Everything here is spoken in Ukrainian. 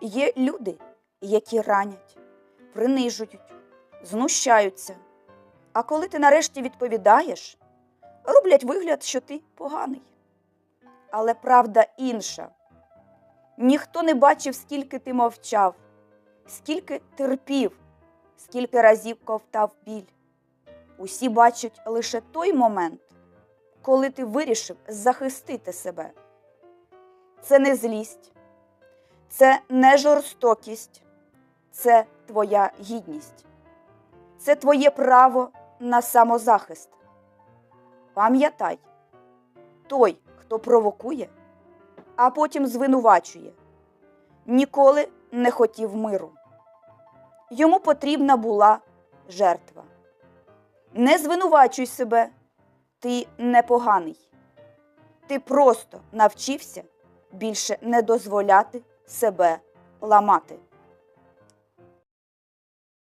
Є люди, які ранять, принижують, знущаються. А коли ти нарешті відповідаєш, роблять вигляд, що ти поганий. Але правда інша. Ніхто не бачив, скільки ти мовчав, скільки терпів, скільки разів ковтав біль. Усі бачать лише той момент, коли ти вирішив захистити себе. Це не злість, це не жорстокість, це твоя гідність, це твоє право на самозахист. Пам'ятай, той, хто провокує, а потім звинувачує, ніколи не хотів миру. Йому потрібна була жертва. Не звинувачуй себе, ти непоганий. Ти просто навчився більше не дозволяти себе ламати.